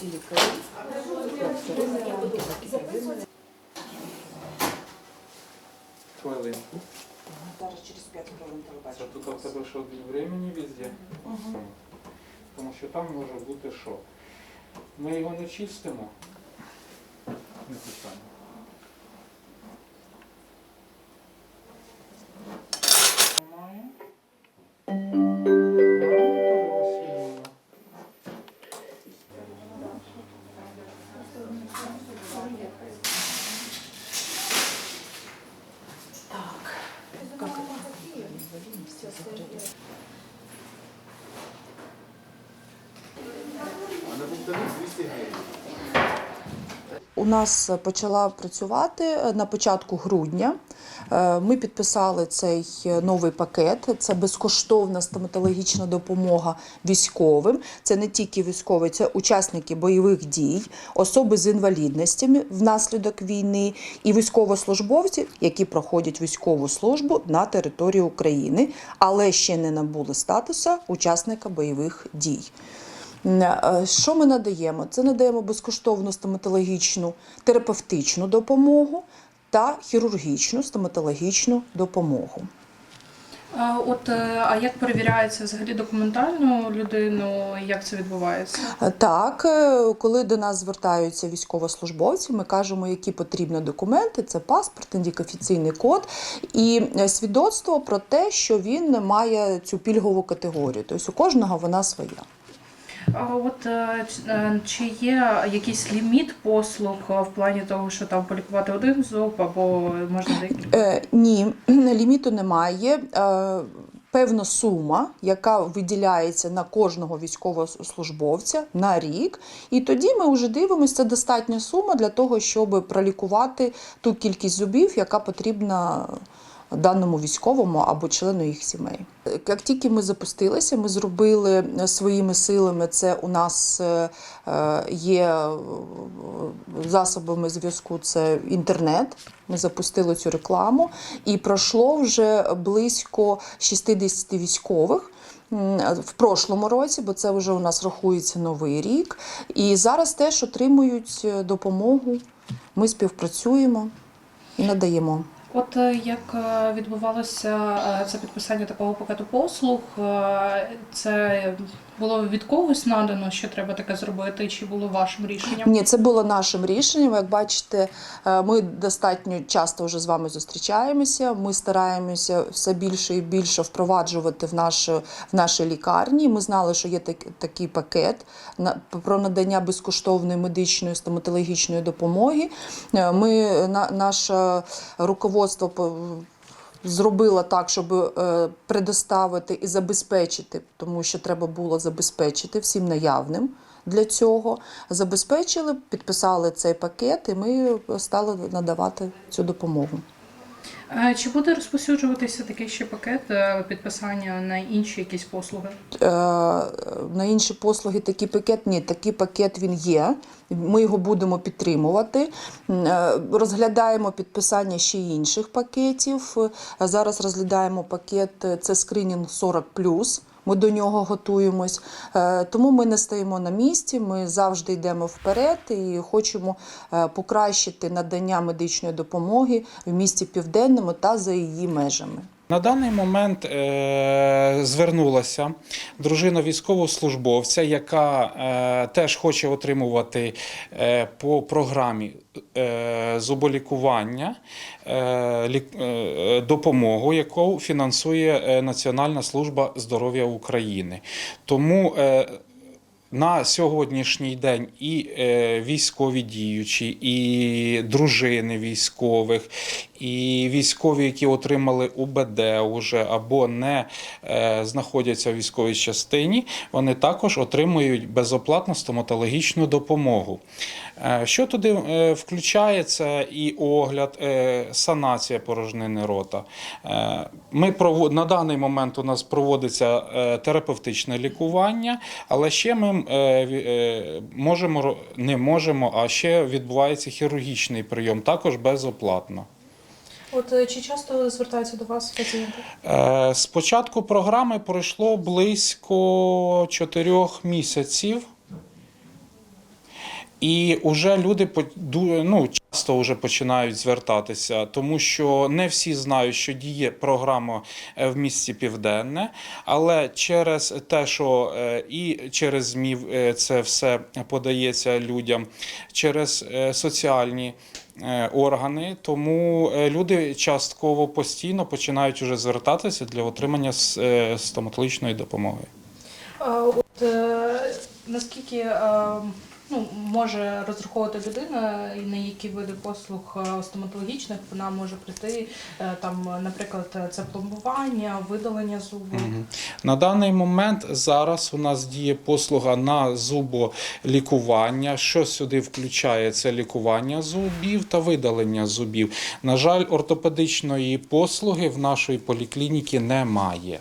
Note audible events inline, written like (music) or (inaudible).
всі лікарі, Хвилинку. Зараз через 5 хвилин Це телебачення. тут у тебе що времени везде? Тому що там може бути що. Ми його не чистимо. Не питання. У нас почала працювати е, на початку грудня. Е, Ми підписали цей е, новий пакет. Це безкоштовна стоматологічна допомога військовим. Це не тільки військові, це учасники бойових дій, особи з інвалідностями внаслідок війни і військовослужбовці, які проходять військову службу на території України, але ще не набули статусу учасника бойових дій. Е, Що ми надаємо? Це надаємо безкоштовну стоматологічну терапевтичну допомогу та хірургічну стоматологічну допомогу. От е, а як перевіряється взагалі документально людину? Як це відбувається? Е, Так, коли до нас звертаються військовослужбовці, ми кажемо, які потрібні документи: це паспорт, ідентифікаційний код і свідоцтво про те, що він має цю пільгову категорію. Тобто у кожного вона своя. А от е, е, чи є якийсь ліміт послуг е, в плані того, що там полікувати один зуб або можна декілька? Ні, (clears throat) ліміту немає. Певна сума, яка виділяється на кожного військовослужбовця на рік. І тоді ми вже дивимося, це достатня сума для того, щоб пролікувати ту кількість зубів, яка потрібна. Даному військовому або члену їх сімей. Як тільки ми запустилися, ми зробили своїми силами. Це у нас е, е, є е, засобами зв'язку. Це інтернет. Ми запустили цю рекламу, і пройшло вже близько 60 військових. В прошлому році, бо це вже у нас рахується новий рік. І зараз теж отримують допомогу. Ми співпрацюємо і надаємо. От е, як е, відбувалося е, це підписання такого пакету послуг? Це було від когось надано, що треба таке зробити, чи було вашим рішенням? Ні, це було нашим рішенням. Як бачите, е, ми достатньо часто вже з вами зустрічаємося. Ми стараємося все більше і більше впроваджувати в нашу в наші лікарні. Ми знали, що є так, такий пакет про надання безкоштовної медичної стоматологічної допомоги. Е, Ми на наше руководство по- зробила так, щоб е, предоставити і забезпечити, тому що треба було забезпечити всім наявним для цього. Забезпечили, підписали цей пакет, і ми стали надавати цю допомогу. Е, Чи буде розпосюджуватися такий ще пакет е, підписання на інші якісь послуги? Е, На інші послуги такий пакет ні, такий пакет він є. Ми його будемо підтримувати. Розглядаємо підписання ще інших пакетів. Зараз розглядаємо пакет це скринінг 40 Ми до нього готуємось. Е, Тому ми не стоїмо на місці. Ми завжди йдемо вперед і хочемо е, покращити надання медичної допомоги в місті Південному та за її межами. На даний момент е, звернулася дружина військовослужбовця, яка е, теж хоче отримувати е, по програмі зуболікування лік, допомогу, яку фінансує Національна служба здоров'я України. Тому на сьогоднішній день і е, військові діючі, і дружини військових, і військові, які отримали УБД уже або не е, знаходяться в військовій частині, вони також отримують безоплатну стоматологічну допомогу. Е, Що туди е, включає, і огляд, санація порожнини рота. Ми прово- на даний момент у нас проводиться терапевтичне лікування, але ще ми е, е, можемо не можемо, а ще відбувається хірургічний прийом, також безоплатно. От е, чи часто звертаються до вас пацієнти? З початку програми пройшло близько чотирьох місяців. І вже люди ну, часто вже починають звертатися, тому що не всі знають, що діє програма е, в місті Південне, але через те, що е, і через ЗМІ е, це все подається людям, через соціальні органи, тому люди частково постійно починають вже звертатися для отримання стоматологічної допомоги. От наскільки е, ну, може розраховувати людина і на які види послуг е, стоматологічних вона може прийти, е, там, наприклад, це пломбування, видалення зубу. Мгм. На даний момент зараз у нас діє послуга на зуболікування. Що сюди включає? Це лікування зубів та видалення зубів. На жаль, ортопедичної послуги в нашої поліклініки немає.